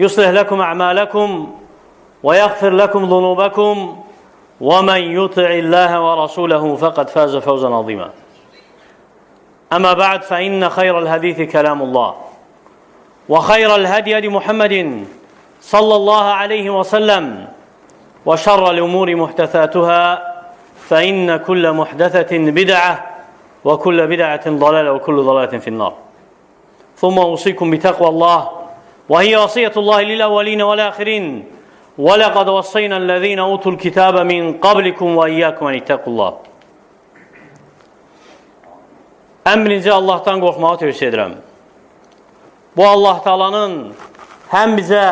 يصلح لكم أعمالكم ويغفر لكم ذنوبكم ومن يطع الله ورسوله فقد فاز فوزا عظيما. أما بعد فإن خير الحديث كلام الله وخير الهدي هدي محمد صلى الله عليه وسلم وشر الأمور محدثاتها فإن كل محدثة بدعة وكل بدعة ضلالة وكل ضلالة في النار. ثم أوصيكم بتقوى الله وهي وصية الله للأولين والآخرين ولقد وصينا الذين أوتوا الكتاب من قبلكم وإياكم أن اتقوا الله Ən birinci Allahdan qorxmağı tövsiyə edirəm. Bu Allah Taalanın həm bizə,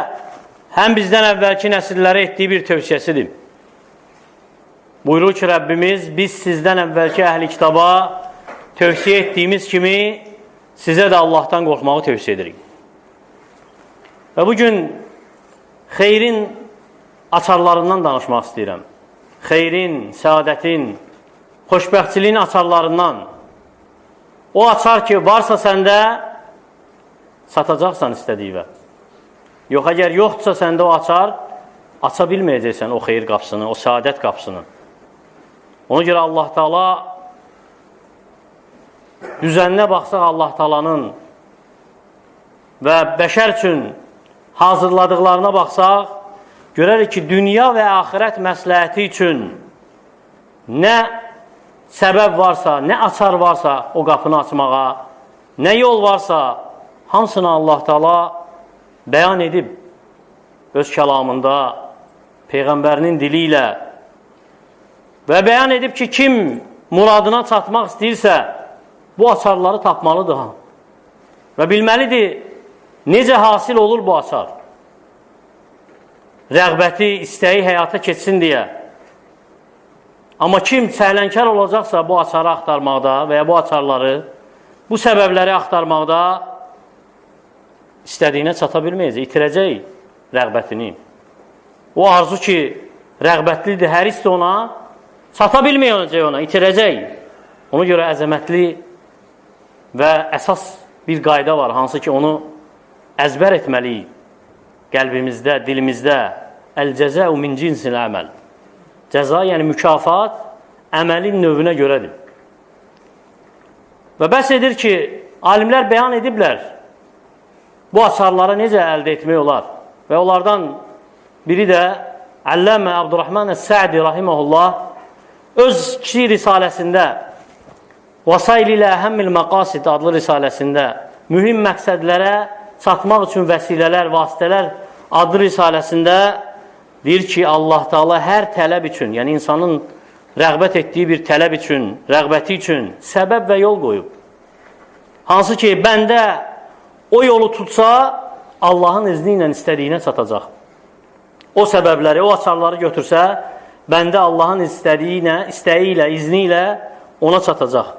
həm bizdən əvvəlki nəsillərə etdiyi bir tövsiyəsidir. Buyurur ki, Rəbbimiz, biz sizdən əvvəlki əhli kitaba tövsiyə etdiyimiz kimi sizə də Allahdan qorxmağı tövsiyə edirik. Və bugün xeyrin açarlarından danışmaq istəyirəm. Xeyrin, səadətin, xoşbəxtçiliyin açarlarından. O açar ki, varsa səndə satacaqsan istədiyivə. Yox, əgər yoxdursa səndə o açar, aça bilməyəcəksən o xeyir qapısını, o səadət qapısını. Ona görə Allah Taala düzəninə baxsaq Allah Taalanın və bəşər üçün hazırladıqlarına baxsaq, görərik ki, dünya və axirət məsləhəti üçün nə səbəb varsa, nə açar varsa o qapını açmağa, nə yol varsa, hamısını Allah Taala bəyan edib öz kəlamında, Peyğəmbərinin dili ilə və bəyan edib ki, kim muradına çatmaq istəyirsə, bu açarları tapmalıdır. Və bilməlidir, necə hasil olur bu açar? Rəğbəti, istəyi həyata keçsin deyə. Amma kim səhlənkar olacaqsa bu açarı axtarmaqda və ya bu açarları, bu səbəbləri axtarmaqda istədiyinə çata bilməyəcək, itirəcək rəğbətini. O arzu ki, rəğbətlidir, hər istə ona, çata bilməyəcək ona, itirəcək. Ona görə əzəmətli və əsas bir qayda var, hansı ki, onu əzbər etməliyik qəlbimizdə, dilimizdə. Əl-cəzəu min cinsil əməl. Cəza, yəni mükafat, əməlin növünə görədir. Və bəs edir ki, alimlər bəyan ediblər, bu açarlara necə əldə etmək olar? Və onlardan biri də Əlləmə Abdurrahman Əs-Sədi rahiməhullah öz kiçik risaləsində Vasail ilə Əhəmmil Məqasid adlı risaləsində mühüm məqsədlərə çatmaq üçün vəsilələr, vasitələr adlı risaləsində deyir ki, Allah Taala hər tələb üçün, yəni insanın rəğbət etdiyi bir tələb üçün, rəğbəti üçün səbəb və yol qoyub. Hansı ki, bəndə o yolu tutsa, Allahın izni ilə istədiyinə çatacaq. O səbəbləri, o açarları götürsə, bəndə Allahın istədiyinə, istəyi ilə, izni ilə ona çatacaq.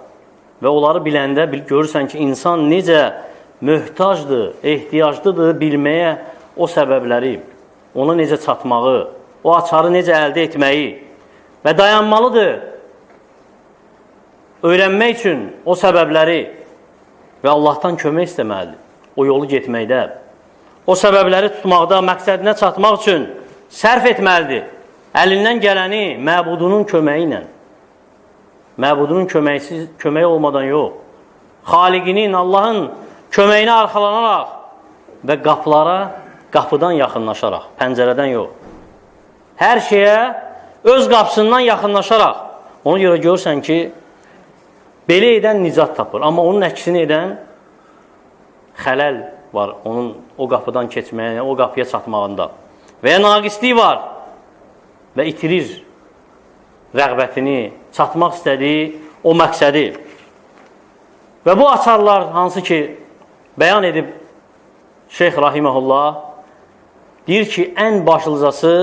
Və onları biləndə görürsən ki, insan necə möhtacdır, ehtiyaclıdır bilməyə o səbəbləri, ona necə çatmağı, o açarı necə əldə etməyi və dayanmalıdır öyrənmək üçün o səbəbləri və Allahdan kömək istəməlidir o yolu getməkdə. O səbəbləri tutmaqda, məqsədinə çatmaq üçün sərf etməlidir. Əlindən gələni məbudunun köməyi ilə. Məbudunun köməksiz, köməyi olmadan yox. Xaliqinin, Allahın köməyinə arxalanaraq və qapılara qapıdan yaxınlaşaraq, pəncərədən yox. Hər şeyə öz qapısından yaxınlaşaraq. Ona görə görürsən ki, belə edən nicat tapır. Amma onun əksini edən xələl var onun o qapıdan keçməyə, o qapıya çatmağında. Və ya naqislik var və itirir rəğbətini, çatmaq istədiyi o məqsədi. Və bu açarlar hansı ki, bəyan edib Şeyx Rahiməhullah, deyir ki, ən başlıcası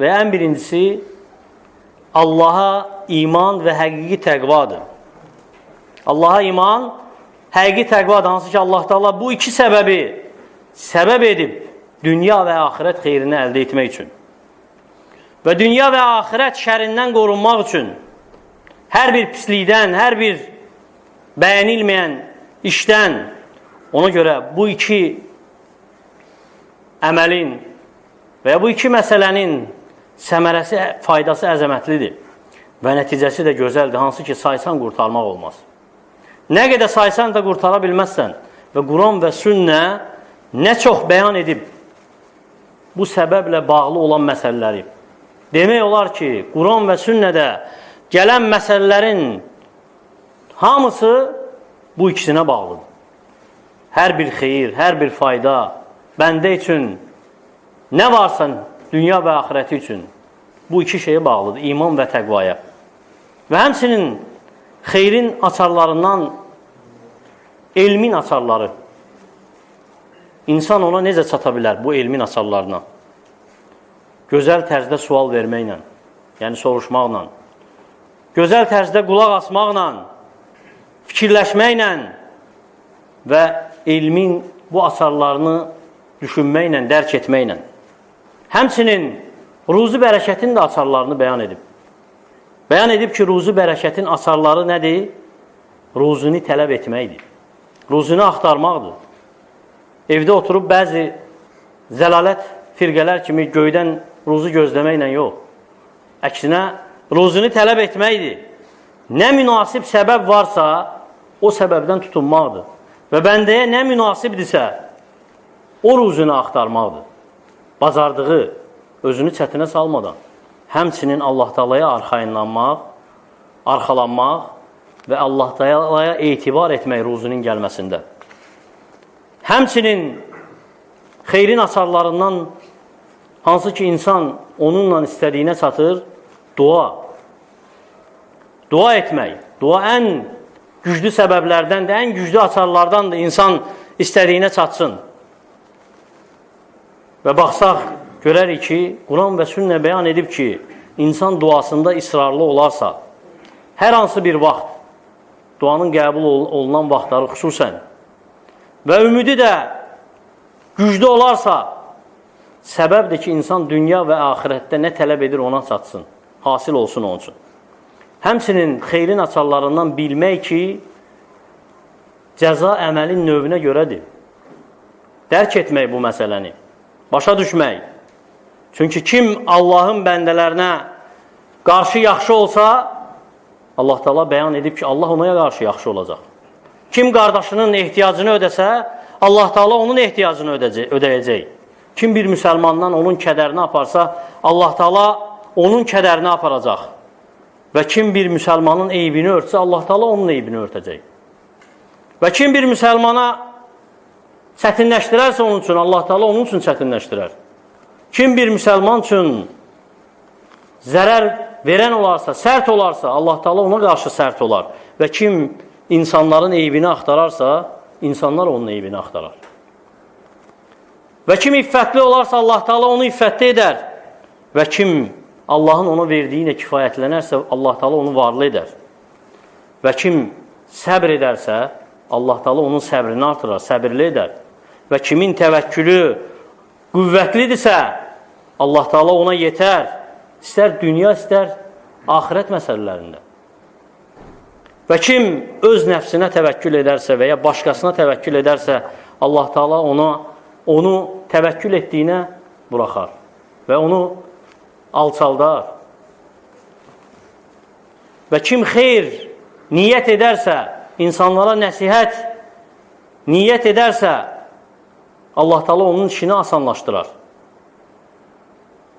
və ən birincisi Allaha iman və həqiqi təqvadır. Allaha iman, həqiqi təqvadır, hansı ki, Allah Taala bu iki səbəbi səbəb edib dünya və axirət xeyrini əldə etmək üçün. Və dünya və axirət şərindən qorunmaq üçün hər bir pislikdən, hər bir bəyənilməyən işdən ona görə bu iki əməlin və ya bu iki məsələnin səmərəsi, faydası əzəmətlidir və nəticəsi də gözəldir, hansı ki, saysan qurtarmaq olmaz. Nə qədər saysan da qurtara bilməzsən və Quran və sünnə nə çox bəyan edib bu səbəblə bağlı olan məsələləri. Demək olar ki, Quran və sünnədə gələn məsələlərin hamısı bu ikisinə bağlıdır. Hər bir xeyir, hər bir fayda bəndə üçün nə varsa dünya və axirəti üçün bu iki şeyə bağlıdır, iman və təqvaya. Və həmsinin xeyrin açarlarından elmin açarları. İnsan ona necə çata bilər bu elmin açarlarına? Gözəl tərzdə sual verməklə, yəni soruşmaqla, gözəl tərzdə qulaq asmaqla, fikirləşməklə və elmin bu açarlarını düşünməklə, dərk etməklə. Həmçinin ruzu bərəkətin də açarlarını bəyan edib. Bəyan edib ki, ruzu bərəkətin açarları nədir? Ruzunu tələb etməkdir. Ruzunu axtarmaqdır. Evdə oturub bəzi zəlalət firqələr kimi göydən ruzu gözləməklə yox. Əksinə, ruzunu tələb etməkdir. Nə münasib səbəb varsa, o səbəbdən tutunmaqdır. Və bəndəyə nə münasibdirsə, o ruzunu axtarmaqdır. Bazardığı özünü çətinə salmadan, həmçinin Allah Taalaya arxayınlanmaq, arxalanmaq və Allah Taalaya etibar etmək ruzunun gəlməsində. Həmçinin xeyrin asarlarından hansı ki insan onunla istədiyinə çatır, dua. Dua etmək. Dua ən güclü səbəblərdəndir, ən güclü açarlardandır insan istədiyinə çatsın. Və baxsaq, görərik ki, Quran və sünnə bəyan edib ki, insan duasında israrlı olarsa, hər hansı bir vaxt, duanın qəbul olunan vaxtları xüsusən və ümidi də güclü olarsa, səbəbdir ki, insan dünya və axirətdə nə tələb edir ona çatsın, hasil olsun onun üçün. Həmsinin xeyrin açarlarından bilmək ki, cəza əməlin növünə görədir. Dərk etmək bu məsələni, başa düşmək. Çünki kim Allahın bəndələrinə qarşı yaxşı olsa, Allah Taala bəyan edib ki, Allah ona qarşı yaxşı olacaq. Kim qardaşının ehtiyacını ödəsə, Allah Taala onun ehtiyacını ödəcək, ödəyəcək. Kim bir müsəlmandan onun kədərini aparsa, Allah Taala onun kədərini aparacaq. Və kim bir müsəlmanın eybini örtsə, Allah Taala onun eybini örtəcək. Və kim bir müsəlmana çətinləşdirərsə onun üçün, Allah Taala onun üçün çətinləşdirər. Kim bir müsəlman üçün zərər verən olarsa, sərt olarsa, Allah Taala ona qarşı sərt olar. Və kim insanların eybini axtararsa, insanlar onun eybini axtarar. Və kim iffətli olarsa, Allah Taala onu iffətli edər. Və kim Allahın ona verdiyi ilə kifayətlənərsə, Allah Taala onu varlı edər. Və kim səbr edərsə, Allah Taala onun səbrini artırar, səbirli edər. Və kimin təvəkkülü qüvvətlidirsə, Allah Taala ona yetər. İstər dünya, istər axirət məsələlərində. Və kim öz nəfsinə təvəkkül edərsə və ya başqasına təvəkkül edərsə, Allah Taala ona onu təvəkkül etdiyinə buraxar və onu alçaldar. Və kim xeyr niyyət edərsə, insanlara nəsihət niyyət edərsə, Allah Taala onun işini asanlaşdırar.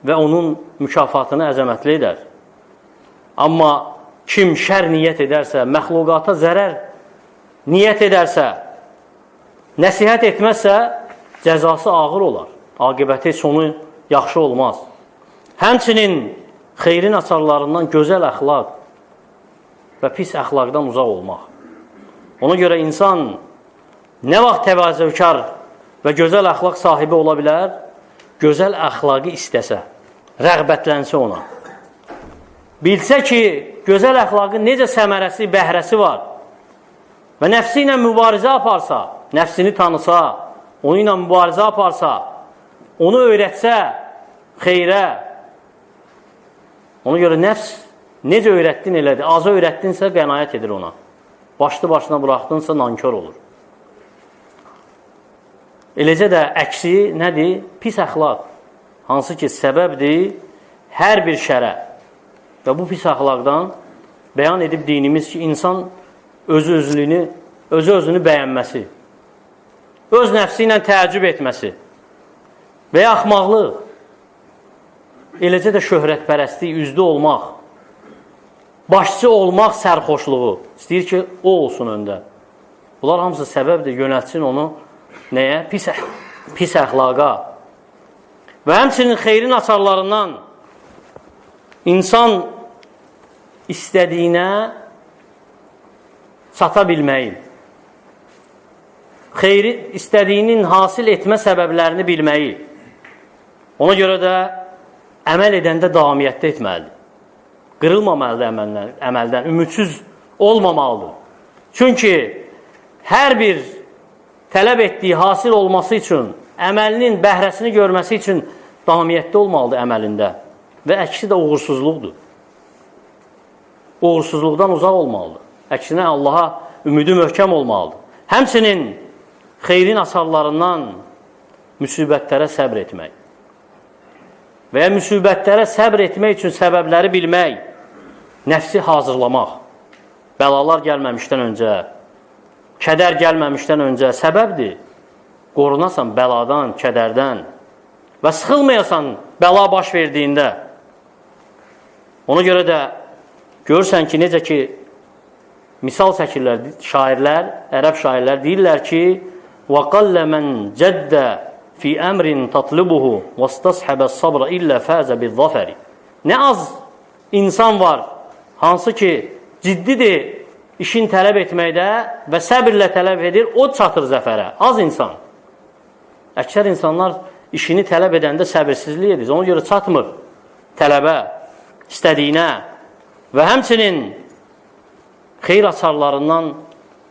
və onun mükafatını əzəmətli edər. Amma kim şər niyyət edərsə, məxluqata zərər niyyət edərsə, nəsihət etməzsə, cəzası ağır olar. Aqibəti sonu yaxşı olmaz. Həmçinin xeyrin açarlarından gözəl əxlaq və pis əxlaqdan uzaq olmaq. Ona görə insan nə vaxt təvazökar və gözəl əxlaq sahibi ola bilər? Gözəl əxlaqı istəsə, rəğbətlənsə ona. Bilsə ki, gözəl əxlaqın necə səmərəsi, bəhrəsi var və nəfsi ilə mübarizə aparsa, nəfsini tanısa, onu ilə mübarizə aparsa, onu öyrətsə xeyrə, ona görə nəfs necə öyrətdin elədir, azı öyrətdinsə qənaət edir ona. Başlı başına buraxdınsa nankör olur. Eləcə də əksi nədir? Pis əxlaq. Hansı ki, səbəbdir hər bir şərə. Və bu pis əxlaqdan bəyan edib dinimiz ki, insan özü özlüyünü, özü özünü bəyənməsi, öz nəfsi ilə təəccüb etməsi və ya axmaqlıq, eləcə də şöhrətpərəstlik, üzdü olmaq, başçı olmaq sərxoşluğu, istəyir ki, o olsun öndə. Bunlar hamısı səbəbdir, yönəltsin onu nəyə? Pis, pis əxlaqa. Və həmçinin xeyrin açarlarından insan istədiyinə çata bilməyi, xeyri istədiyinin hasil etmə səbəblərini bilməyi, ona görə də əməl edəndə davamiyyətdə etməlidir. Qırılmamalıdır əməldən, əməldən, ümidsiz olmamalıdır. Çünki hər bir tələb etdiyi hasil olması üçün, əməlinin bəhrəsini görməsi üçün davamiyyətdə olmalıdır əməlində. Və əksi də uğursuzluqdur. Uğursuzluqdan uzaq olmalıdır. Əksinə Allaha ümidi möhkəm olmalıdır. Həmçinin xeyrin asarlarından müsibətlərə səbr etmək və ya müsibətlərə səbr etmək üçün səbəbləri bilmək, nəfsi hazırlamaq, bəlalar gəlməmişdən öncə, kədər gəlməmişdən öncə səbəbdir. Qorunasan bəladan, kədərdən və sıxılmayasan bəla baş verdiyində. Ona görə də görürsən ki, necə ki, misal çəkirlər şairlər, ərəb şairlər deyirlər ki, وَقَلَّ مَنْ جَدَّ fi əmrin tatlıbuhu və istəshəbə sabra illə fəzə bi zafəri. Nə az insan var hansı ki ciddidir işin tələb etməkdə və səbirlə tələb edir, o çatır zəfərə. Az insan. Əksər insanlar işini tələb edəndə səbirsizlik edir. Ona görə çatmır tələbə, istədiyinə və həmçinin xeyr açarlarından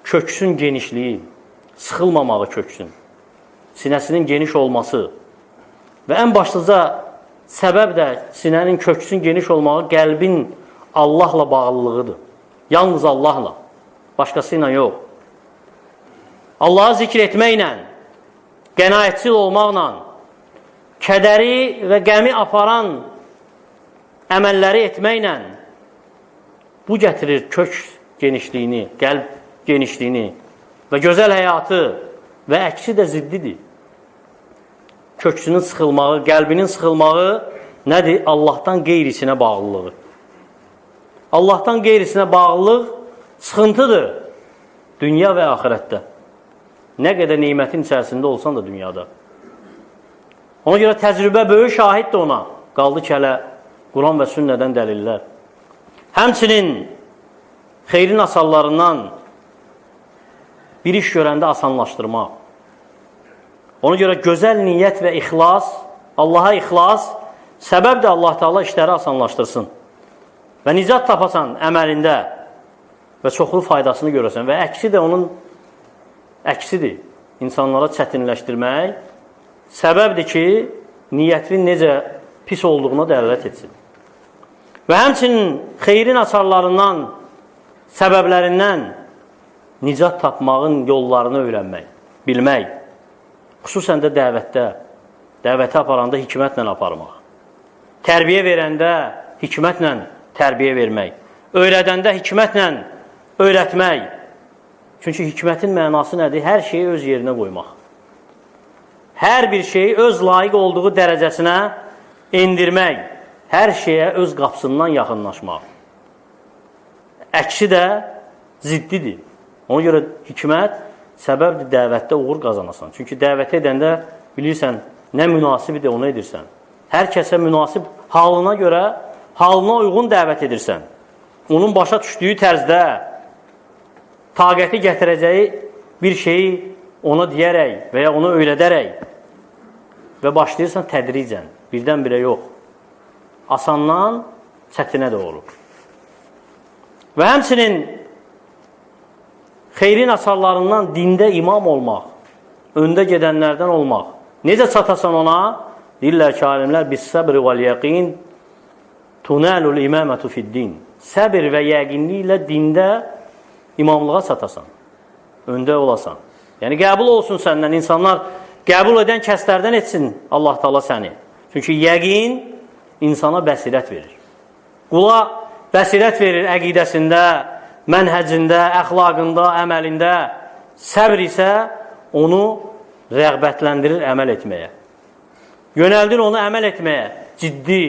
köksün genişliyi, sıxılmamağı köksün sinəsinin geniş olması və ən başlıca səbəb də sinənin köksün geniş olmağı qəlbin Allahla bağlılığıdır. Yalnız Allahla, başqası ilə yox. Allahı zikr etməklə, qənaətçil olmaqla, kədəri və qəmi aparan əməlləri etməklə bu gətirir kök genişliyini, qəlb genişliyini və gözəl həyatı və əksi də ziddidir. Köksünün sıxılmağı, qəlbinin sıxılmağı nədir? Allahdan qeyrisinə bağlılığı. Allahdan qeyrisinə bağlılıq sıxıntıdır dünya və axirətdə. Nə qədər neymətin içərisində olsan da dünyada. Ona görə təcrübə böyük şahiddir ona. Qaldı ki, hələ Quran və sünnədən dəlillər. Həmçinin xeyrin asallarından bir iş görəndə asanlaşdırmaq. Ona görə gözəl niyyət və ixlas, Allaha ixlas, səbəb də Allah Taala işləri asanlaşdırsın və nicat tapasan əməlində və çoxlu faydasını görəsən və əksi də onun əksidir. İnsanlara çətinləşdirmək səbəbdir ki, niyyətin necə pis olduğuna dəlalət etsin. Və həmçinin xeyrin açarlarından, səbəblərindən nicat tapmağın yollarını öyrənmək, bilmək. Xüsusən də dəvətdə, dəvəti aparanda hikmətlə aparmaq. Tərbiyə verəndə hikmətlə tərbiyə vermək. Öyrədəndə hikmətlə öyrətmək. Çünki hikmətin mənası nədir? Hər şeyi öz yerinə qoymaq. Hər bir şeyi öz layiq olduğu dərəcəsinə endirmək, hər şeyə öz qapısından yaxınlaşmaq. Əksi də ziddidir. Ona görə hikmət səbəbdir dəvətdə uğur qazanasan. Çünki dəvət edəndə bilirsən nə münasibdir onu edirsən. Hər kəsə münasib halına görə, halına uyğun dəvət edirsən. Onun başa düşdüyü tərzdə taqəti gətirəcəyi bir şeyi ona deyərək və ya ona öyrədərək və başlayırsan tədricən, birdən-birə yox. Asandan çətinə doğru. Və həmçinin xeyrin asarlarından dində imam olmaq, öndə gedənlərdən olmaq. Necə çatasan ona? Deyirlər ki, alimlər, bis səbri vəl yəqin tunəlul imamətu fid-din. Səbir və yəqinliklə dində imamlığa çatasan. Öndə olasan. Yəni qəbul olsun səndən insanlar qəbul edən kəslərdən etsin Allah Taala səni. Çünki yəqin insana bəsirət verir. Qula bəsirət verir əqidəsində, mənhəcində, əxlaqında, əməlində. Səbr isə onu rəğbətləndirir əməl etməyə. Yönəldin onu əməl etməyə, ciddi,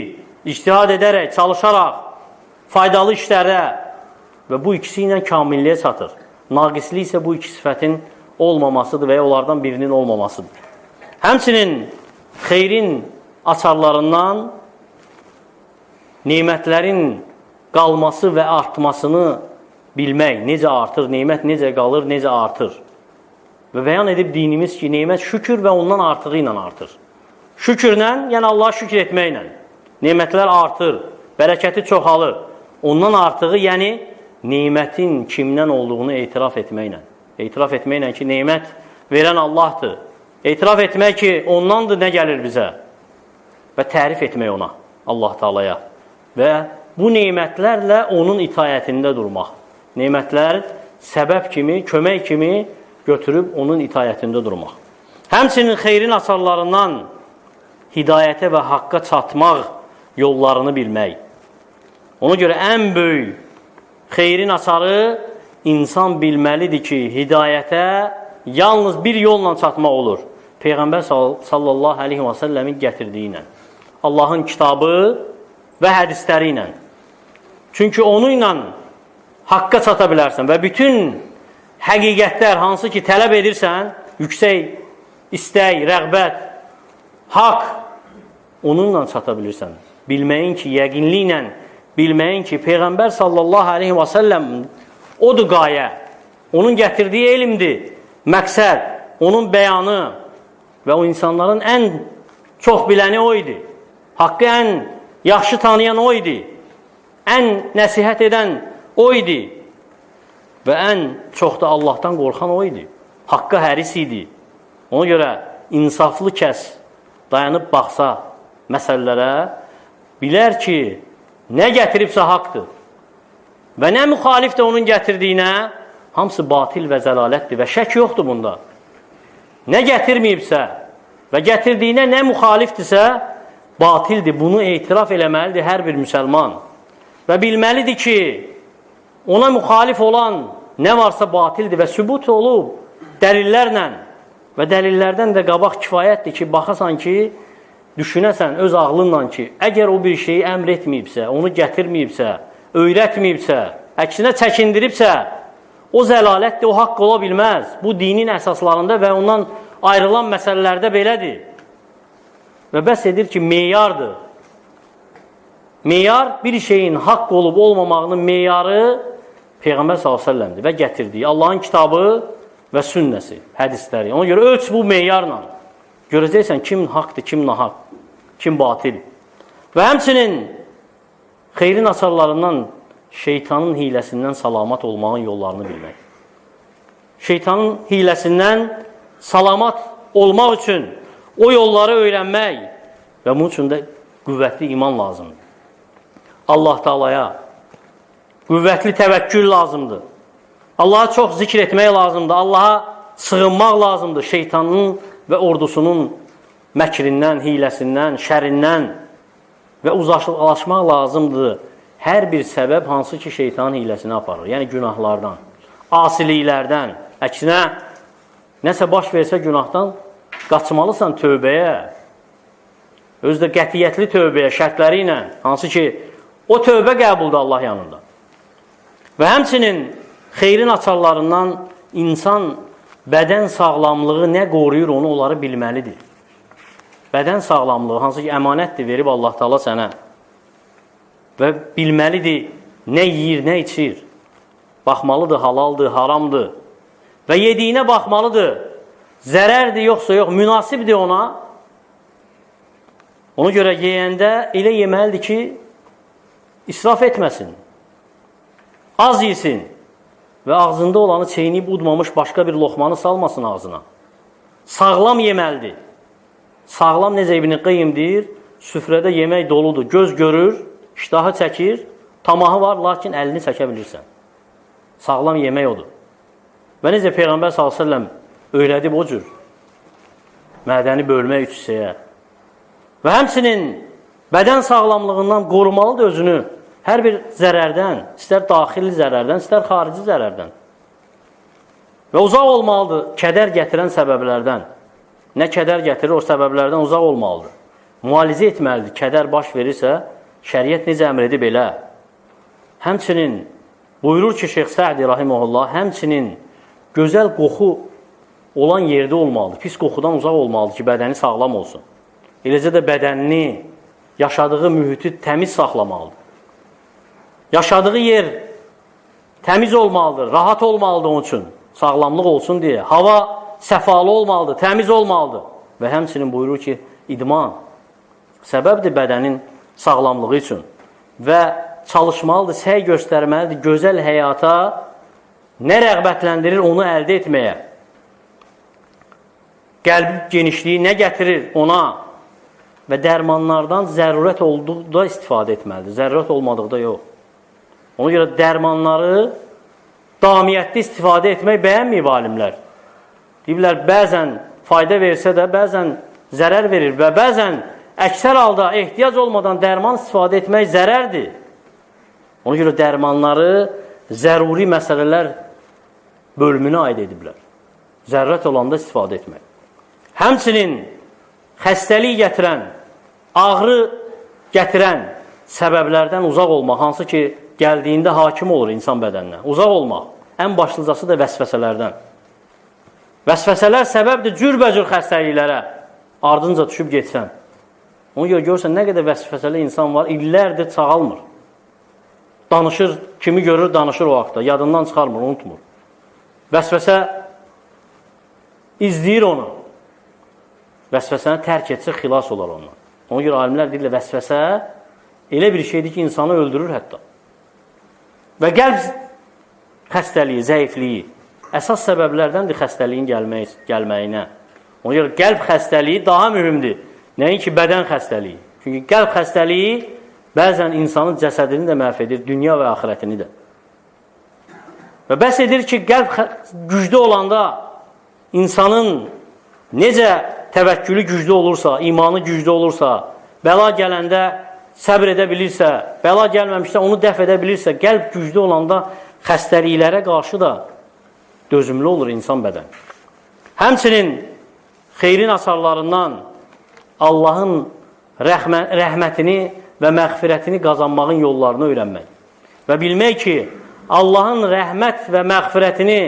ictihad edərək, çalışaraq, faydalı işlərə və bu ikisi ilə kamilliyə çatır. Naqislik isə bu iki sifətin olmamasıdır və ya onlardan birinin olmamasıdır. Həmçinin xeyrin açarlarından nemətlərin qalması və artmasını bilmək, necə artır, nemət necə qalır, necə artır. Və bəyan edib dinimiz ki, nemət şükür və ondan artığı ilə artır. Şükürlə, yəni Allaha şükür etməklə. Nemətlər artır, bərəkəti çoxalır. Ondan artığı, yəni nemətin kimdən olduğunu etiraf etməklə. Etiraf etməklə ki, nemət verən Allahdır. Etiraf etmək ki, ondandır nə gəlir bizə. Və tərif etmək ona, Allah Taalaya. Və bu nemətlərlə onun itayətində durmaq. Nemətlər səbəb kimi, kömək kimi götürüb onun itayətində durmaq. Həmçinin xeyrin asarlarından hidayətə və haqqa çatmaq yollarını bilmək. Ona görə ən böyük xeyrin asarı insan bilməlidir ki, hidayətə yalnız bir yolla çatmaq olur. Peyğəmbər sallallahu aleyhi və səlləmin gətirdiyi ilə. Allahın kitabı və hədisləri ilə. Çünki onu ilə haqqa çata bilərsən və bütün həqiqətlər hansı ki tələb edirsən, yüksək istək, rəğbət, haqq onunla çata bilirsən. Bilməyin ki, yəqinliklə bilməyin ki, Peyğəmbər sallallahu aleyhi və səlləm odur qayə. Onun gətirdiyi elmdir, məqsəd, onun bəyanı və o insanların ən çox biləni o idi. Haqqı ən yaxşı tanıyan o idi. Ən nəsihət edən o idi. Və ən çox da Allahdan qorxan o idi. Haqqa həris idi. Ona görə insaflı kəs dayanıb baxsa məsələlərə, bilər ki, nə gətiribsə haqdır. Və nə müxalifdir onun gətirdiyinə, hamısı batil və zəlalətdir və şək yoxdur bunda. Nə gətirməyibsə və gətirdiyinə nə müxalifdirsə, batildir. Bunu etiraf eləməlidir hər bir müsəlman. Və bilməlidir ki, ona müxalif olan nə varsa batildir və sübut olub dəlillərlə və dəlillərdən də qabaq kifayətdir ki, baxasan ki, düşünəsən öz ağlınla ki, əgər o bir şeyi əmr etməyibsə, onu gətirməyibsə, öyrətməyibsə, əksinə çəkindiribsə, o zəlalətdir, o haqq ola bilməz. Bu dinin əsaslarında və ondan ayrılan məsələlərdə belədir. Və bəs edir ki, meyardır. Meyar bir şeyin haqq olub olmamağının meyarı Peyğəmbər s.ə.v-dir və gətirdiyi Allahın kitabı və sünnəsi, hədisləri. Ona görə ölç bu meyarla. Görəcəksən kim haqdır, kim nahaq, kim batil. Və həmçinin xeyrin açarlarından şeytanın hiləsindən salamat olmağın yollarını bilmək. Şeytanın hiləsindən salamat olmaq üçün o yolları öyrənmək və bunun üçün də qüvvətli iman lazımdır. Allah Taalaya qüvvətli təvəkkül lazımdır. Allaha çox zikr etmək lazımdır. Allaha sığınmaq lazımdır şeytanın və ordusunun məkrindən, hiləsindən, şərindən və uzaqlaşmaq lazımdır. Hər bir səbəb hansı ki şeytanın hiləsinə aparır. Yəni günahlardan, asiliklərdən. Əksinə nəsə baş versə günahdan qaçmalısan tövbəyə. Özü də qətiyyətli tövbəyə şərtləri ilə, hansı ki, o tövbə qəbuldur Allah yanında. Və həmçinin xeyrin açarlarından insan bədən sağlamlığı nə qoruyur onu onları bilməlidir. Bədən sağlamlığı hansı ki əmanətdir verib Allah Taala sənə. Və bilməlidir nə yeyir, nə içir. Baxmalıdır, halaldır, haramdır. Və yediyinə baxmalıdır. Zərərdir, yoxsa yox, münasibdir ona. Ona görə yeyəndə elə yeməlidir ki, israf etməsin. Az yesin və ağzında olanı çeynəyib udmamış başqa bir loxmanı salmasın ağzına. Sağlam yeməlidir. Sağlam necə İbn Qeyyim deyir, süfrədə yemək doludur. Göz görür, iştahı çəkir, tamahı var, lakin əlini çəkə bilirsən. Sağlam yemək odur. Və necə Peyğəmbər s.ə.v öyrədib o cür mədəni bölmək üç hissəyə. Və həmçinin bədən sağlamlığından qorumalıdır özünü hər bir zərərdən, istər daxili zərərdən, istər xarici zərərdən. Və uzaq olmalıdır kədər gətirən səbəblərdən. Nə kədər gətirir, o səbəblərdən uzaq olmalıdır. Müalicə etməlidir. Kədər baş verirsə, şəriət necə əmr edib elə. Həmçinin buyurur ki, Şeyx Sə'di rahimehullah, həmçinin gözəl qoxu olan yerdə olmalıdır. Pis qoxudan uzaq olmalıdır ki, bədəni sağlam olsun. Eləcə də bədənini, yaşadığı mühiti təmiz saxlamalıdır. Yaşadığı yer təmiz olmalıdır, rahat olmalıdır onun üçün, sağlamlıq olsun deyə. Hava səfalı olmalıdır, təmiz olmalıdır. Və həmçinin buyurur ki, idman səbəbdir bədənin sağlamlığı üçün. Və çalışmalıdır, səy göstərməlidir gözəl həyata nə rəğbətləndirir onu əldə etməyə. Qəlb genişliyi nə gətirir ona və dərmanlardan zərurət olduqda istifadə etməlidir. Zərurət olmadıqda yox. Ona görə dərmanları damiyyətli istifadə etmək bəyənməyib alimlər. Deyirlər, bəzən fayda versə də, bəzən zərər verir və bəzən əksər halda ehtiyac olmadan dərman istifadə etmək zərərdir. Ona görə dərmanları zəruri məsələlər bölümünə aid ediblər. Zərrət olanda istifadə etmək. Həmçinin xəstəlik gətirən, ağrı gətirən səbəblərdən uzaq olmaq, hansı ki, gəldiyində hakim olur insan bədəninə. Uzaq olmaq. Ən başlıcası da vəsvəsələrdən. Vəsvəsələr səbəbdir cürbəcür xəstəliklərə. Ardınca düşüb getsən. Ona görə görürsən, nə qədər vəsvəsəli insan var, illərdir çağalmır. Danışır, kimi görür, danışır o vaxtda. Yadından çıxarmır, unutmur. Vəsvəsə izləyir onu. Vəsvəsəni tərk etsə xilas olar ondan. Ona görə alimlər deyirlər, vəsvəsə elə bir şeydir ki, insanı öldürür hətta. Və qəlb xəstəliyi, zəifliyi əsas səbəblərdəndir xəstəliyin gəlmək, gəlməyinə. Ona görə qəlb xəstəliyi daha mühümdür. Nəinki bədən xəstəliyi. Çünki qəlb xəstəliyi bəzən insanın cəsədini də məhv edir, dünya və axirətini də. Və bəs edir ki, qəlb güclü olanda insanın necə təvəkkülü güclü olursa, imanı güclü olursa, bəla gələndə səbr edə bilirsə, bəla gəlməmişsə onu dəf edə bilirsə, qəlb güclü olanda xəstəliklərə qarşı da dözümlü olur insan bədən. Həmçinin xeyrin asarlarından Allahın rəhmə, rəhmətini və məğfirətini qazanmağın yollarını öyrənmək. Və bilmək ki, Allahın rəhmət və məğfirətini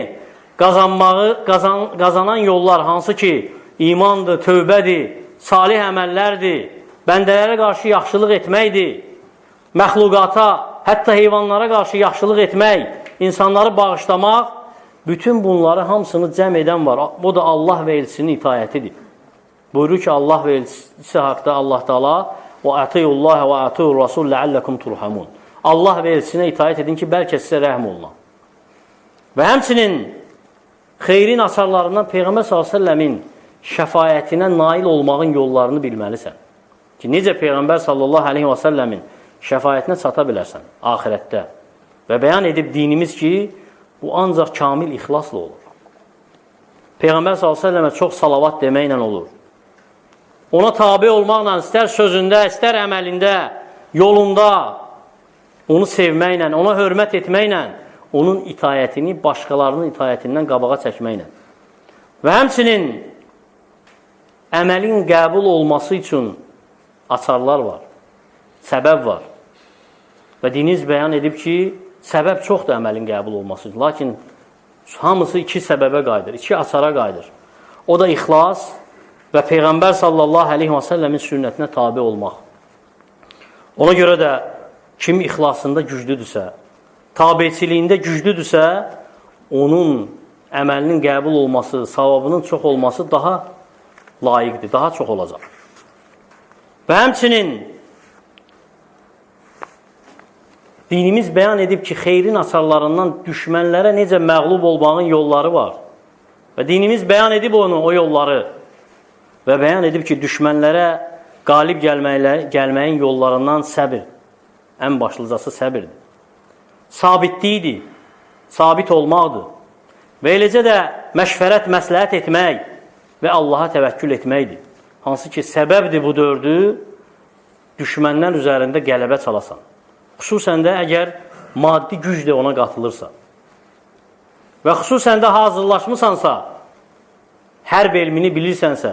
qazanmağı qazan, qazanan yollar hansı ki, imandır, tövbədir, salih əməllərdir, bəndələrə qarşı yaxşılıq etməkdir, məxluqata, hətta heyvanlara qarşı yaxşılıq etmək, insanları bağışlamaq, bütün bunları hamısını cəm edən var. Bu da Allah və elçinin itayətidir. Buyurur ki, Allah və elçisi haqda Allah Taala və atiyullah və atiyur rasul la'allakum turhamun. Allah və elçisinə itaat edin ki, bəlkə sizə rəhm oluna. Və həmçinin xeyrin açarlarından Peyğəmbər s.ə.v-in şəfayətinə nail olmağın yollarını bilməlisən. Ki, necə Peyğəmbər s.ə.v-in şəfayətinə çata bilərsən ahirətdə. Və bəyan edib dinimiz ki, bu ancaq kamil ixlasla olur. Peyğəmbər s.ə.və çox salavat deməklə olur. Ona tabi olmaqla, istər sözündə, istər əməlində, yolunda, onu sevməklə, ona hörmət etməklə, onun itayətini başqalarının itayətindən qabağa çəkməklə. Və həmçinin əməlin qəbul olması üçün açarlar var, səbəb var. Və dininiz bəyan edib ki, səbəb çoxdur əməlin qəbul olması. Lakin hamısı iki səbəbə qayıdır, iki açara qayıdır. O da ixlas və Peyğəmbər sallallahu aleyhi və səlləmin sünnətinə tabi olmaq. Ona görə də kim ixlasında güclüdürsə, tabiçiliyində güclüdürsə, onun əməlinin qəbul olması, savabının çox olması daha layiqdir, daha çox olacaq. Və həmçinin dinimiz bəyan edib ki, xeyrin açarlarından düşmənlərə necə məğlub olmağın yolları var. Və dinimiz bəyan edib onu, o yolları və bəyan edib ki, düşmənlərə qalib gəlməyin yollarından səbir, ən başlıcası səbirdir. Sabitliyidir, sabit olmaqdır. Və eləcə də məşvərət, məsləhət etmək və Allaha təvəkkül etməkdir. Hansı ki, səbəbdir bu dördü düşmənlər üzərində qələbə çalasan. Xüsusən də əgər maddi güc də ona qatılırsa və xüsusən də hazırlaşmısansa, hərb elmini bilirsənsə,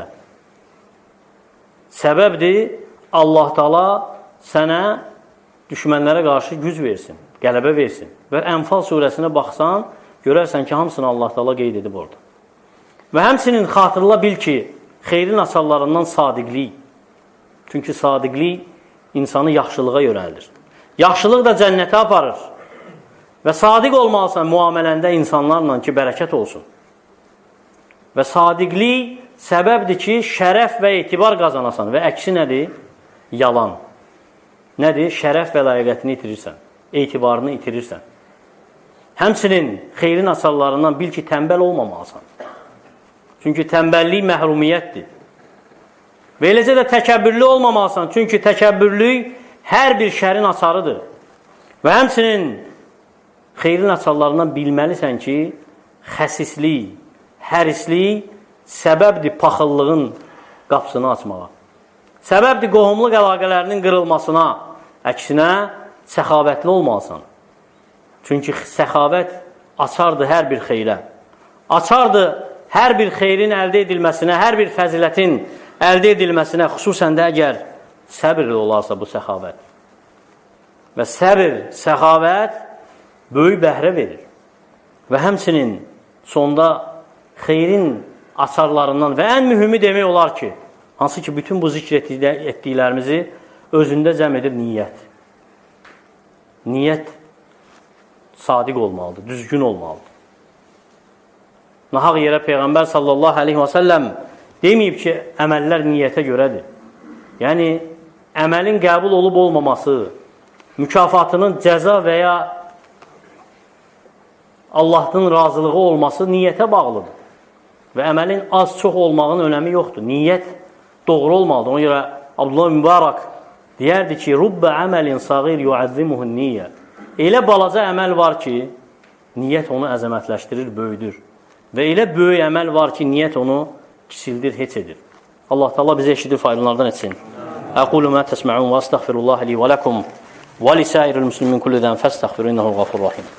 səbəbdir Allah Taala sənə düşmənlərə qarşı güc versin, qələbə versin. Və Ənfal surəsinə baxsan, görərsən ki, hamısını Allah Taala qeyd edib orada. Və həmçinin xatırla bil ki, xeyrin açarlarından sadiqlik. Çünki sadiqlik insanı yaxşılığa yönəldir. Yaxşılıq da cənnətə aparır. Və sadiq olmalısan müamiləndə insanlarla ki, bərəkət olsun. Və sadiqlik səbəbdir ki, şərəf və etibar qazanasan və əksi nədir? Yalan. Nədir? Şərəf və layiqətini itirirsən, etibarını itirirsən. Həmçinin xeyrin açarlarından bil ki, tənbəl olmamalısan. Çünki tənbəllik məhrumiyyətdir. Və eləcə də təkəbbürlü olmamalısan. Çünki təkəbbürlük hər bir şərin açarıdır. Və həmçinin xeyrin açarlarından bilməlisən ki, xəsislik, hərislik səbəbdir paxıllığın qapısını açmağa. Səbəbdir qohumluq əlaqələrinin qırılmasına, əksinə səxavətli olmalısan. Çünki səxavət açardır hər bir xeyrə. Açardır hər bir xeyrin əldə edilməsinə, hər bir fəzilətin əldə edilməsinə, xüsusən də əgər səbirli olarsa bu səxavət. Və səbir, səxavət böyük bəhrə verir. Və həmçinin sonda xeyrin açarlarından və ən mühümü demək olar ki, hansı ki, bütün bu zikr etdiklərimizi özündə cəm edir niyyət. Niyyət sadiq olmalıdır, düzgün olmalıdır. Nahaq yerə Peyğəmbər sallallahu aleyhi və səlləm deməyib ki, əməllər niyyətə görədir. Yəni, əməlin qəbul olub olmaması, mükafatının cəza və ya Allahın razılığı olması niyyətə bağlıdır. Və əməlin az-çox olmağın önəmi yoxdur. Niyyət doğru olmalıdır. Ona görə Abdullah Mübarək deyərdi ki, Rubbə əməlin sağir yuəzzimuhun niyyə. Elə balaca əməl var ki, niyyət onu əzəmətləşdirir, böyüdür. Və elə böyük əməl var ki, niyyət onu kisildir, heç edir. Allah Taala bizə eşidib faydalardan etsin. Aqulu ma təsma'un və astaghfirullah li və lakum və li sa'iril muslimin kulli zan fastaghfiru innahu ghafurur rahim.